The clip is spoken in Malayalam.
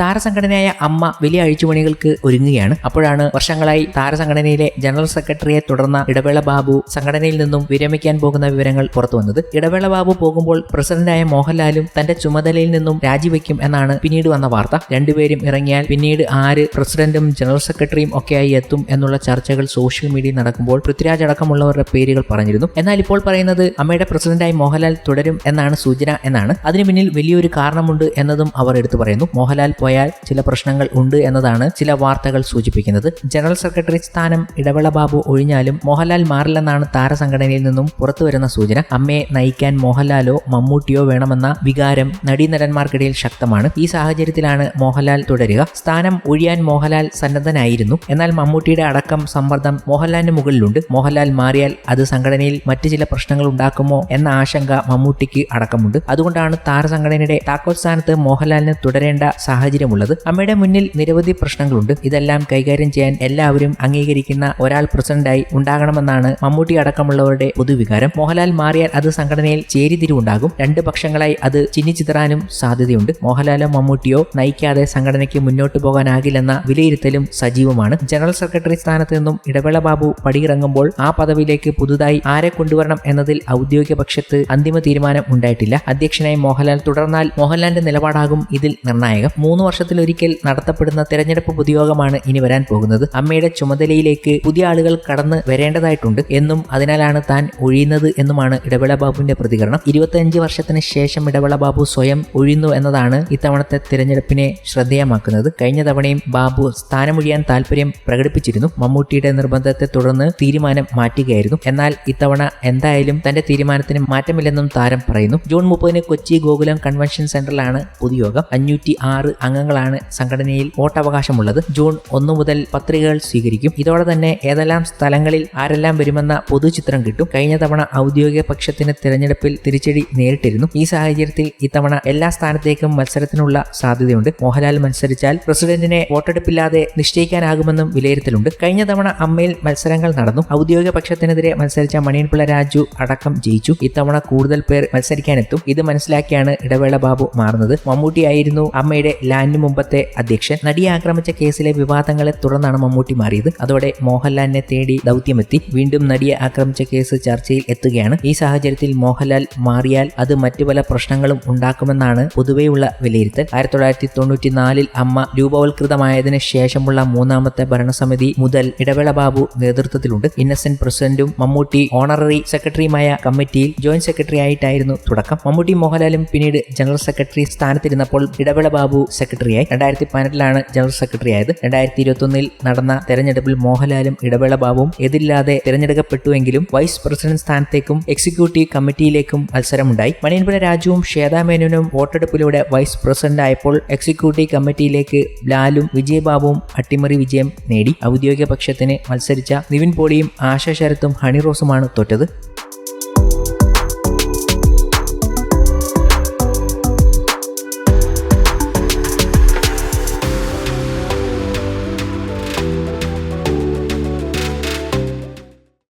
താരസംഘടനയായ അമ്മ വലിയ അഴിച്ചുപണികൾക്ക് ഒരുങ്ങുകയാണ്. അപ്പോഴാണ് വർഷങ്ങളായി താരസംഘടനയിലെ ജനറൽ സെക്രട്ടറിയെ തുടർന്ന ഇടവേള ബാബു സംഘടനയിൽ നിന്നും വിരമിക്കാൻ പോകുന്ന വിവരങ്ങൾ പുറത്തു വന്നത്. ഇടവേള ബാബു പോകുമ്പോൾ പ്രസിഡന്റായ മോഹൻലാലും തന്റെ ചുമതലയിൽ നിന്നും രാജിവെക്കും എന്നാണ് പിന്നീട് വന്ന വാർത്ത. രണ്ടുപേരും ഇറങ്ങിയാൽ പിന്നീട് ആര് പ്രസിഡന്റും ജനറൽ സെക്രട്ടറിയും ഒക്കെയായി എത്തും എന്നുള്ള ചർച്ചകൾ സോഷ്യൽ മീഡിയ നടക്കുമ്പോൾ പൃഥ്വിരാജ് അടക്കമുള്ളവരുടെ പേരുകൾ പറഞ്ഞിരുന്നു. എന്നാൽ ഇപ്പോൾ പറയുന്നത് അമ്മയുടെ പ്രസിഡന്റായി മോഹൻലാൽ തുടരും എന്നാണ് സൂചന എന്നാണ്. അതിനു പിന്നിൽ വലിയൊരു കാരണമുണ്ട് എന്നതും അവർ എടുത്തു പറയുന്നു. മോഹൻലാൽ പോയാൽ ചില പ്രശ്നങ്ങൾ ഉണ്ട് എന്നതാണ് ചില വാർത്തകൾ സൂചിപ്പിക്കുന്നത്. ജനറൽ സെക്രട്ടറി സ്ഥാനം ഇടവേള ബാബു ഒഴിഞ്ഞാലും മോഹൻലാൽ മാറില്ലെന്നാണ് താരസംഘടനയിൽ നിന്നും പുറത്തുവരുന്ന സൂചന. അമ്മയെ നയിക്കാൻ മോഹൻലാലോ മമ്മൂട്ടിയോ വേണമെന്ന വികാരം നടീനടന്മാർക്കിടയിൽ ശക്തമാണ്. ഈ സാഹചര്യത്തിലാണ് മോഹൻലാൽ തുടരുക. സ്ഥാനം ഒഴിയാൻ മോഹൻലാൽ സന്നദ്ധനായിരുന്നു. എന്നാൽ മമ്മൂട്ടിയുടെ അടക്കം സമ്മർദ്ദം മോഹൻലാലിന് മുകളിലുണ്ട്. മോഹൻലാൽ മാറിയാൽ അത് സംഘടനയിൽ മറ്റു ചില പ്രശ്നങ്ങൾ ഉണ്ടാക്കുമോ എന്ന ആശങ്ക മമ്മൂട്ടിക്ക് അടക്കമുണ്ട്. അതുകൊണ്ടാണ് താരസംഘടനയുടെ താക്കോൽ സ്ഥാനത്ത് മോഹൻലാലിന് തുടരേണ്ട സാഹചര്യമുള്ളത്. അമ്മയുടെ മുന്നിൽ നിരവധി പ്രശ്നങ്ങളുണ്ട്. ഇതെല്ലാം കൈകാര്യം ചെയ്യാൻ എല്ലാവരും അംഗീകരിക്കുന്ന ഒരാൾ പ്രസിഡന്റായി ഉണ്ടാകണമെന്നാണ് മമ്മൂട്ടി അടക്കമുള്ളവരുടെ പൊതുവികാരം. മോഹൻലാൽ മാറിയാൽ അത് സംഘടനയിൽ ചേരിതിരിവുണ്ടാകും. രണ്ട് പക്ഷങ്ങളായി അത് ചിന്നിച്ചിതറാനും സാധ്യതയുണ്ട്. മോഹൻലാലോ മമ്മൂട്ടിയോ നയിക്കാതെ സംഘടനയ്ക്ക് മുന്നോട്ട് പോകാനാകില്ലെന്ന വിലയിരുത്തലും സജീവമാണ്. ജനറൽ സെക്രട്ടറി സ്ഥാനത്ത് നിന്നും ഇടവേള ബാബു പടിയിറങ്ങുമ്പോൾ ആ പദവിയിലേക്ക് പുതുതായി ആരെ കൊണ്ടുവരണം എന്നതിൽ ഔദ്യോഗിക പക്ഷത്ത് അന്തിമ തീരുമാനം ഉണ്ടായിട്ടില്ല. അധ്യക്ഷനായി മോഹൻലാൽ തുടർന്നാൽ മോഹൻലാലിന്റെ നിലപാടാകും ഇതിൽ നിർണായകം. മൂന്ന് വർഷത്തിലൊരിക്കൽ നടത്തപ്പെടുന്ന തെരഞ്ഞെടുപ്പ് പൊതുയോഗമാണ് ഇനി വരാൻ പോകുന്നത്. അമ്മയുടെ ചുമതലയിലേക്ക് പുതിയ ആളുകൾ കടന്ന് വരേണ്ടതായിട്ടുണ്ട് എന്നും അതിനാലാണ് താൻ ഒഴിയുന്നത് എന്നുമാണ് ഇടവേള ബാബുവിന്റെ പ്രതികരണം. ഇരുപത്തിയഞ്ച് വർഷത്തിന് ശേഷം ഇടവേള ബാബു സ്വയം ഒഴിയുന്നു എന്നതാണ് ഇത്തവണത്തെ തിരഞ്ഞെടുപ്പിനെ ശ്രദ്ധേയമാക്കുന്നത്. കഴിഞ്ഞ തവണയും ബാബു സ്ഥാനമൊഴിയാൻ താല്പര്യം പ്രകടിപ്പിച്ചിരുന്നു. മമ്മൂട്ടിയുടെ നിർബന്ധത്തെ തുടർന്ന് തീരുമാനം മാറ്റുകയായിരുന്നു. എന്നാൽ ഇത്തവണ എന്തായാലും തന്റെ തീരുമാനത്തിന് മാറ്റമില്ലെന്നും താരം പറയുന്നു. ജൂൺ മുപ്പതിന് കൊച്ചി ഗോകുലം കൺവെൻഷൻ സെന്ററിലാണ് പൊതുയോഗം. അഞ്ഞൂറ്റി ആറ് അംഗങ്ങളാണ് സംഘടനയിൽ വോട്ടവകാശമുള്ളത്. ജൂൺ ഒന്നു മുതൽ പത്രികകൾ സ്വീകരിക്കും. ഇതോടെ തന്നെ ഏതെല്ലാം സ്ഥലങ്ങളിൽ ആരെല്ലാം വരുമെന്ന പൊതുചിത്രം കിട്ടും. കഴിഞ്ഞ തവണ ഔദ്യോഗിക പക്ഷത്തിന് തിരഞ്ഞെടുപ്പിൽ തിരിച്ചടി നേരിട്ടിരുന്നു. ഈ സാഹചര്യത്തിൽ ഇത്തവണ എല്ലാ സ്ഥാനത്തേക്കും മത്സരത്തിനുള്ള സാധ്യതയുണ്ട്. മോഹൻലാൽ മത്സരിച്ചാൽ പ്രസിഡന്റിനെ വോട്ടെടുപ്പില്ലാതെ നിശ്ചയിക്കാനാകുമെന്നും വിലയിരുത്തലുണ്ട്. കഴിഞ്ഞ തവണ അമ്മയിൽ മത്സരങ്ങൾ നടന്നു. ഔദ്യോഗിക പക്ഷത്തിനെതിരെ മത്സരിച്ച മണിയൻപിള്ള രാജു അടക്കം ജയിച്ചു. ഇത്തവണ കൂടുതൽ പേർ മത്സരിക്കാനെത്തും. ഇത് മനസ്സിലാക്കിയാണ് ഇടവേള ബാബു മാറുന്നത്. മമ്മൂട്ടിയായിരുന്നു അമ്മയുടെ ലാൻഡിന് മുമ്പത്തെ അധ്യക്ഷൻ നടിയെ ആക്രമിച്ച കേസിലെ വിവാദങ്ങളെ തുടർന്നാണ് മമ്മൂട്ടി മാറിയത്. അതോടെ മോഹൻലാലിനെ തേടി ദൗത്യമെത്തി. വീണ്ടും നടിയെ ആക്രമിച്ച കേസ് ചർച്ചയിൽ എത്തുകയാണ്. ഈ സാഹചര്യത്തിൽ മോഹൻലാൽ മാറിയാൽ അത് മറ്റു പല പ്രശ്നങ്ങളും ഉണ്ടാക്കുമെന്നാണ് പൊതുവെയുള്ള വിലയിരുത്തൽ. ആയിരത്തി തൊള്ളായിരത്തി തൊണ്ണൂറ്റിനാലിൽ അമ്മ രൂപവൽകൃതമായതിനു ശേഷമുള്ള മൂന്നാമത്തെ ഭരണസമിതി മുതൽ ഇടവേള ബാബു നേതൃത്വത്തിലുണ്ട്. ഇന്നസെന്റ് പ്രസിഡന്റും മമ്മൂട്ടി ഓണററി സെക്രട്ടറിയുമായ കമ്മിറ്റിയിൽ ജോയിന്റ് സെക്രട്ടറി ആയിട്ടായിരുന്നു തുടക്കം. മമ്മൂട്ടി മോഹൻലാലും പിന്നീട് ജനറൽ സെക്രട്ടറി സ്ഥാനത്തിരുന്നപ്പോൾ ഇടവേള ബാബു സെക്രട്ടറിയായി. രണ്ടായിരത്തി പതിനെട്ടിലാണ് ജനറൽ സെക്രട്ടറി ആയത് രണ്ടായിരത്തി ഇരുപത്തൊന്നിൽ നടന്ന തെരഞ്ഞെടുപ്പിൽ മോഹൻലാലും ഇടവേള ബാബുവും എതിരില്ലാതെ തെരഞ്ഞെടുക്കപ്പെട്ടുവെങ്കിലും വൈസ് പ്രസിഡന്റ് സ്ഥാനത്തേക്കും എക്സിക്യൂട്ടീവ് കമ്മിറ്റിയിലേക്കും മത്സരമുണ്ടായി. മണിയൻപുര രാജുവും ശ്വേതാമേനോനും വോട്ടെടുപ്പിലൂടെ വൈസ് പ്രസിഡന്റ് ആയപ്പോൾ എക്സിക്യൂട്ടീവ് കമ്മിറ്റിയിലേക്ക് ലാലും വിജയബാബുവും അട്ടിമറി വിജയം നേടി. ഔദ്യോഗിക പക്ഷത്തിന് മത്സരിച്ച നിവിൻ പോളിയും ആശ ശരത്തും ഹണിറോസുമാണ് തോറ്റത്.